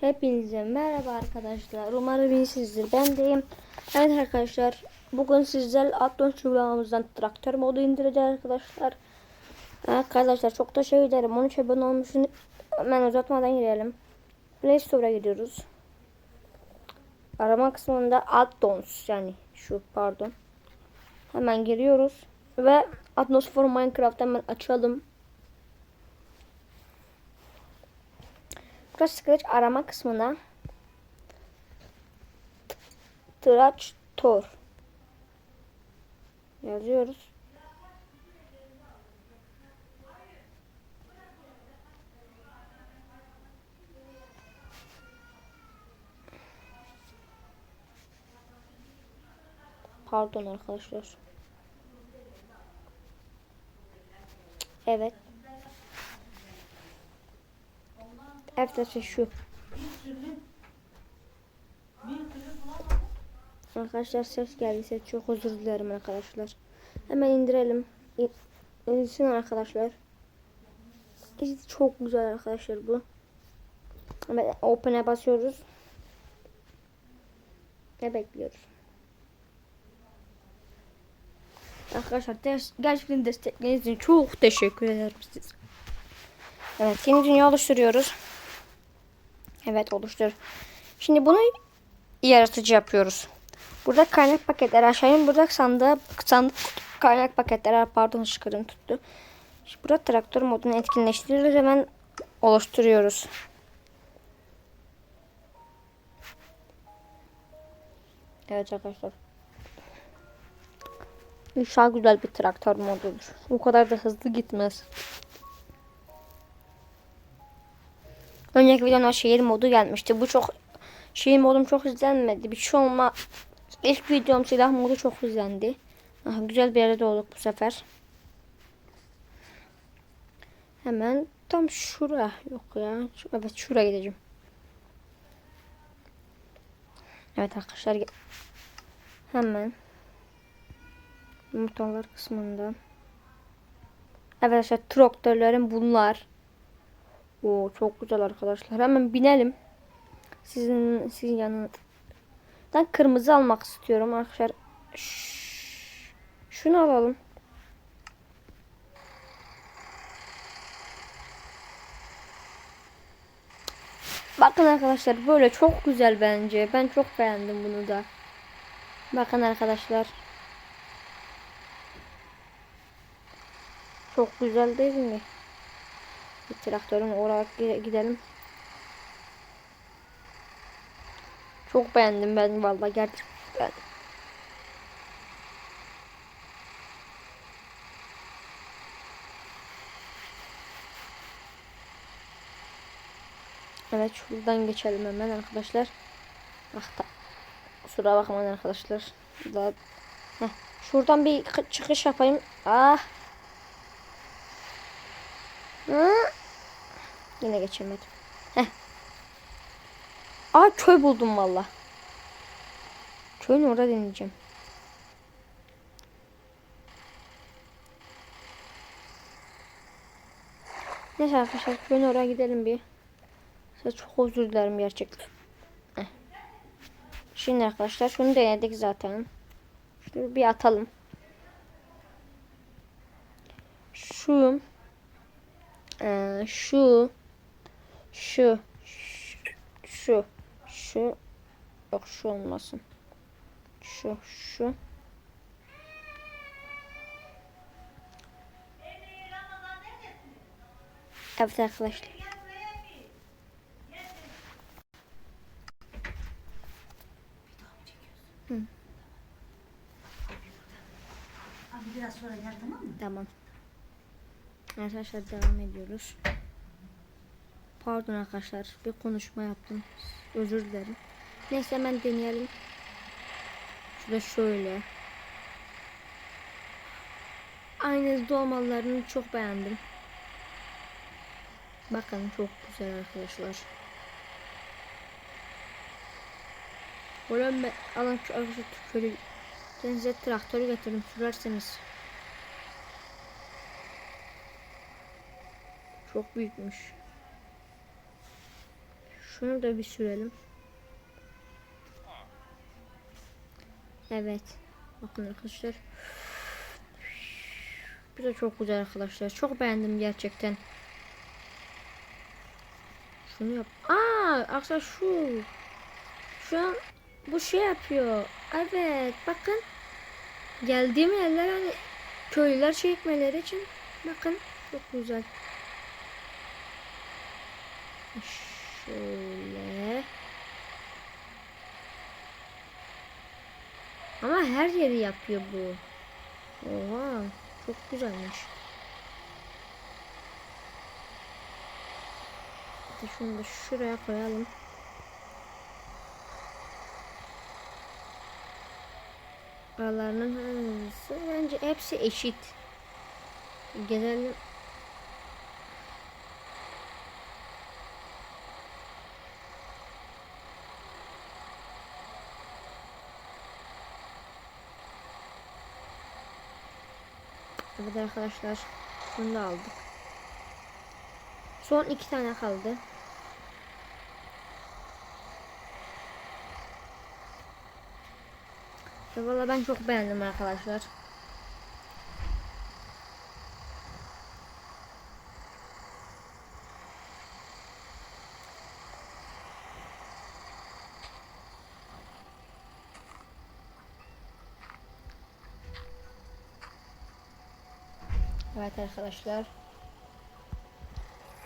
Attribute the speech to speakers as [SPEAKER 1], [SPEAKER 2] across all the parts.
[SPEAKER 1] Hepinize merhaba arkadaşlar. Umarım iyisinizdir. Ben deyim. Evet arkadaşlar. Bugün sizler Atlas uygulamamızdan traktör modu indireceğiz arkadaşlar. Arkadaşlar çok teşekkür ederim. 13 abone olmuşsun. Hemen uzatmadan girelim. Play Store'a gidiyoruz. Arama kısmında Addons yani şu pardon. Hemen giriyoruz. Ve Atmos for Minecraft hemen açalım. Burası Scratch arama kısmına Traktor yazıyoruz. Pardon arkadaşlar. Evet. Evet şu. Arkadaşlar ses geldiyse çok özür dilerim arkadaşlar. Hemen indirelim. İndirsin arkadaşlar. Çok güzel arkadaşlar bu. Hemen open'e basıyoruz. Ve bekliyoruz. Arkadaşlar des- gerçekten destekleriniz için çok teşekkür ederim size. Evet yeni dünya oluşturuyoruz. Evet oluştur. Şimdi bunu yaratıcı yapıyoruz. Burada kaynak paketler aşağıya burada sandığa sandık kaynak paketler pardon çıkarım tuttu. Şimdi burada traktör modunu etkinleştiriyoruz hemen oluşturuyoruz. Evet arkadaşlar. İnşallah güzel bir traktör modudur. O kadar da hızlı gitmez. Önceki videomda şehir modu gelmişti. Bu çok şehir modum çok izlenmedi. Bir şey olma. İlk videom silah modu çok izlendi. Aha, güzel bir yerde olduk bu sefer. Hemen tam şura yok ya. Evet şuraya gideceğim. Evet arkadaşlar hemen motorlar kısmında. Evet arkadaşlar traktörlerim bunlar. Oo çok güzel arkadaşlar. Hemen binelim. Sizin sizin yanınızdan kırmızı almak istiyorum arkadaşlar. Şunu alalım. Bakın arkadaşlar böyle çok güzel bence. Ben çok beğendim bunu da. Bakın arkadaşlar. Çok güzel değil mi? Bir traktörün gi- gidelim. Çok beğendim ben vallahi gerçekten. Evet şuradan geçelim hemen arkadaşlar. Ah da. Kusura bakmayın arkadaşlar. Daha... Heh, şuradan bir kı- çıkış yapayım. Ah. Hı. Yine geçemedim. Heh. Aa köy buldum valla. Köyün orada deneyeceğim. Neyse arkadaşlar köyün oraya gidelim bir. Size çok özür dilerim gerçekten. Heh. Şimdi arkadaşlar şunu denedik zaten. Şunu bir atalım. Şu ee, şu şu şu şu yok şu olmasın. Şu şu Evet arkadaşlar.
[SPEAKER 2] Abi biraz sonra gel tamam mı?
[SPEAKER 1] Tamam. Arkadaşlar devam ediyoruz. Pardon arkadaşlar bir konuşma yaptım. Özür dilerim. Neyse hemen deneyelim. Şurada şöyle. Aynı dolmalarını çok beğendim. Bakın çok güzel arkadaşlar. Ulan ben alın şu arkadaşlar şöyle denize traktörü getirdim sürerseniz. Çok büyükmüş. Şunu da bir sürelim. Evet. Bakın arkadaşlar. Bu da çok güzel arkadaşlar. Çok beğendim gerçekten. Şunu yap. Aa, arkadaşlar şu. Şu an bu şey yapıyor. Evet, bakın. Geldiğim yerler hani köylüler çekmeleri için. Bakın, çok güzel. Şöyle. Ama her yeri yapıyor bu. Oha, çok güzelmiş. Hadi şunu da şuraya koyalım. Aralarının hangisi? Bence hepsi eşit. Gelelim. Evet arkadaşlar. Bunu da aldık. Son iki tane kaldı. Valla ben çok beğendim arkadaşlar. Evet arkadaşlar.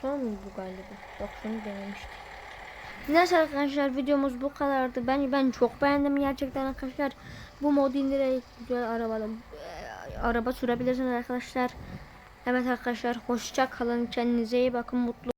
[SPEAKER 1] Son bu galiba? Yok şunu denemiştik. Neyse arkadaşlar videomuz bu kadardı. Ben ben çok beğendim gerçekten arkadaşlar. Bu mod indirerek güzel arabalı araba sürebilirsiniz arkadaşlar. Evet arkadaşlar hoşça kalın. Kendinize iyi bakın. Mutlu